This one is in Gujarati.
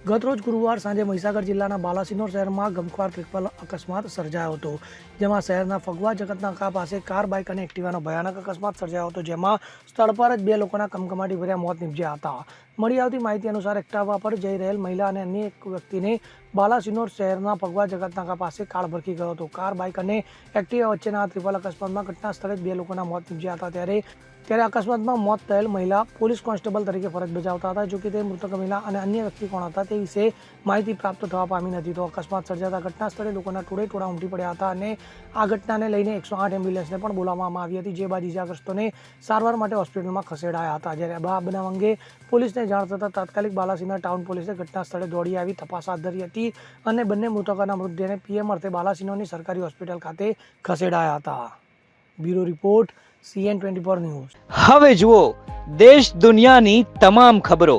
ગતરોજ ગુરુવાર સાંજે મહીસાગર જિલ્લાના બાલાસિનોર શહેરમાં ગમખ્વાર ત્રિપલ અકસ્માત સર્જાયો હતો. જેમાં શહેરના ફગવા જગતનાકા પાસે કાર, બાઇક અને એક્ટિવાનો ભયાનક અકસ્માત સર્જાયો હતો, જેમાં સ્થળ પર જ બે લોકોના કમકમાટી ભર્યા મોત નીપજ્યા હતા. મળી આવતી માહિતી અનુસાર એક્ટાવા પર જઈ રહેલ મહિલા અને અન્ય એક વ્યક્તિને બાલાસિનોર શહેરના ફગવા જગતનાકા પાસે કાળ ભરખી ગયો હતો. કાર, બાઇક અને એક્ટિવા વચ્ચેના ત્રિપલ અકસ્માતમાં ઘટના સ્થળે જ બે લોકોના મોત નીપજ્યા હતા. ત્યારે ત્યારે અકસ્માતમાં મોત થયેલ મહિલા પોલીસ કોન્સ્ટેબલ તરીકે ફરજ બજાવતા હતા જો કે તે મૃતક મહિલા અને અન્ય વ્યક્તિ કોણ હતા તે વિશે માહિતી પ્રાપ્ત થવા પામી નથી તો અકસ્માત સર્જાતા ઘટના સ્થળે લોકોના ટોળે ટોળા ઉમટી પડ્યા હતા અને આ ઘટનાને લઈને એકસો આઠ એમ્બ્યુલન્સને પણ બોલાવવામાં આવી હતી, જે બાદ ઇજાગ્રસ્તોને સારવાર માટે હોસ્પિટલમાં ખસેડાયા હતા. જ્યારે આ બનાવ અંગે પોલીસને જાણ થતાં તાત્કાલિક બાલાસિનોર ટાઉન પોલીસે ઘટના સ્થળે દોડી આવી તપાસ હાથ ધરી હતી અને બંને મૃતકોના મૃતદેહને પીએમ અર્થે બાલાસિનોરની સરકારી હોસ્પિટલ ખાતે ખસેડાયા હતા. Bureau report, CN twenty four news. હવે જુઓ, દેશ દુનિયાની તમામ ખબરો.